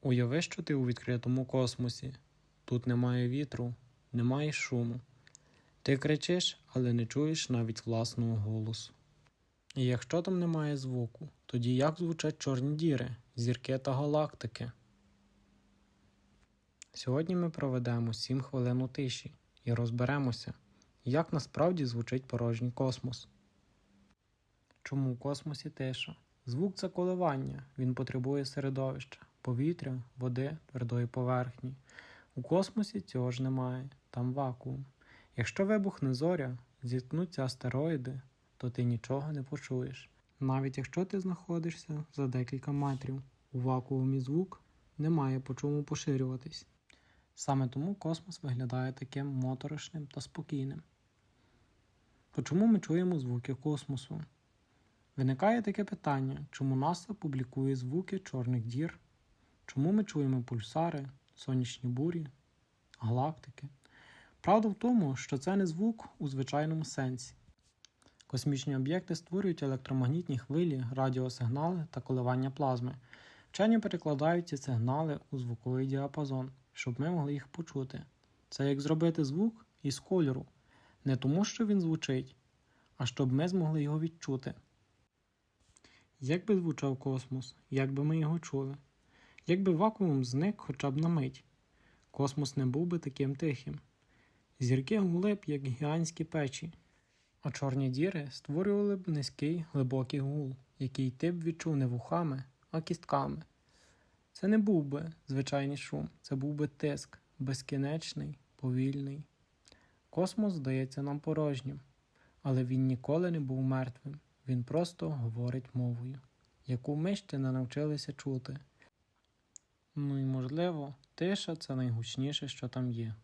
Уяви, що ти у відкритому космосі. Тут немає вітру, немає шуму. Ти кричиш, але не чуєш навіть власного голосу. І якщо там немає звуку, тоді як звучать чорні діри, зірки та галактики? Сьогодні ми проведемо 7 хвилин у тиші і розберемося, як насправді звучить порожній космос. Чому в космосі тиша? Звук це коливання, він потребує середовища, повітря, води, твердої поверхні. У космосі цього ж немає, там вакуум. Якщо вибухне зоря, зіткнуться астероїди, то ти нічого не почуєш. Навіть якщо ти знаходишся за декілька метрів, у вакуумі звук не має по чому поширюватись. Саме тому космос виглядає таким моторошним та спокійним. То чому ми чуємо звуки космосу? Виникає таке питання, чому НАСА публікує звуки чорних дір, чому ми чуємо пульсари, сонячні бурі, галактики. Правда в тому, що це не звук у звичайному сенсі. Космічні об'єкти створюють електромагнітні хвилі, радіосигнали та коливання плазми. Вчені перекладають ці сигнали у звуковий діапазон, щоб ми могли їх почути. Це як зробити звук із кольору, не тому, що він звучить, а щоб ми змогли його відчути. Як би звучав космос, як би ми його чули? Якби вакуум зник хоча б на мить, космос не був би таким тихим. Зірки гули б, як гігантські печі, а чорні діри створювали б низький глибокий гул, який ти б відчув не вухами, а кістками. Це не був би звичайний шум, це був би тиск, безкінечний, повільний. Космос здається нам порожнім, але він ніколи не був мертвим. Він просто говорить мовою, яку ми ще не навчилися чути. Ну і можливо, тиша це найгучніше, що там є.